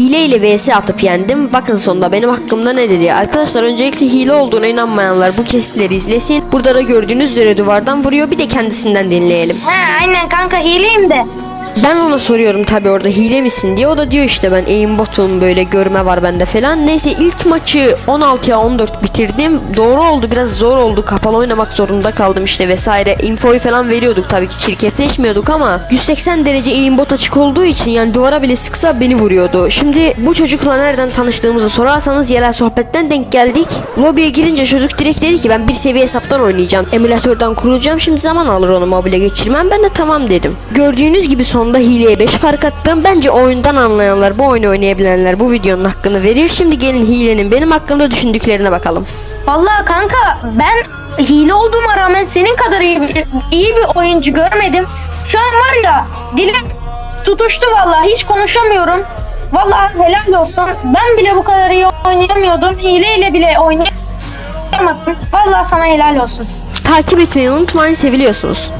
hile ile vs atıp yendim. Bakın sonunda benim hakkımda ne dedi. Arkadaşlar öncelikle hile olduğuna inanmayanlar bu kesitleri izlesin. Burada da gördüğünüz üzere duvardan vuruyor. Bir de kendisinden dinleyelim. He aynen kanka hileyim de. Ben ona soruyorum tabi orada hile misin diye. O da diyor işte ben aimbotum böyle görme var bende falan. Neyse ilk maçı 16'ya 14 bitirdim. Doğru oldu biraz zor oldu. Kapalı oynamak zorunda kaldım işte vesaire. Infoyu falan veriyorduk tabii ki çirkefleşmiyorduk ama 180 derece aimbot açık olduğu için yani duvara bile sıksa beni vuruyordu. Şimdi bu çocukla nereden tanıştığımızı sorarsanız yerel sohbetten denk geldik. Lobiye girince çocuk direkt dedi ki ben bir seviye hesaptan oynayacağım. Emülatörden kurulacağım şimdi zaman alır onu mobile geçirmem. Ben de tamam dedim. Gördüğünüz gibi sonunda hileye 5 fark attım. Bence oyundan anlayanlar, bu oyunu oynayabilenler bu videonun hakkını verir. Şimdi gelin hilenin benim hakkımda düşündüklerine bakalım. Vallahi kanka ben hile olduğuma rağmen senin kadar iyi, bir- iyi bir oyuncu görmedim. Şu an var ya dilim tutuştu vallahi hiç konuşamıyorum. Vallahi helal olsun. Ben bile bu kadar iyi oynayamıyordum. Hileyle bile oynayamadım. Vallahi sana helal olsun. Takip etmeyi unutmayın seviliyorsunuz.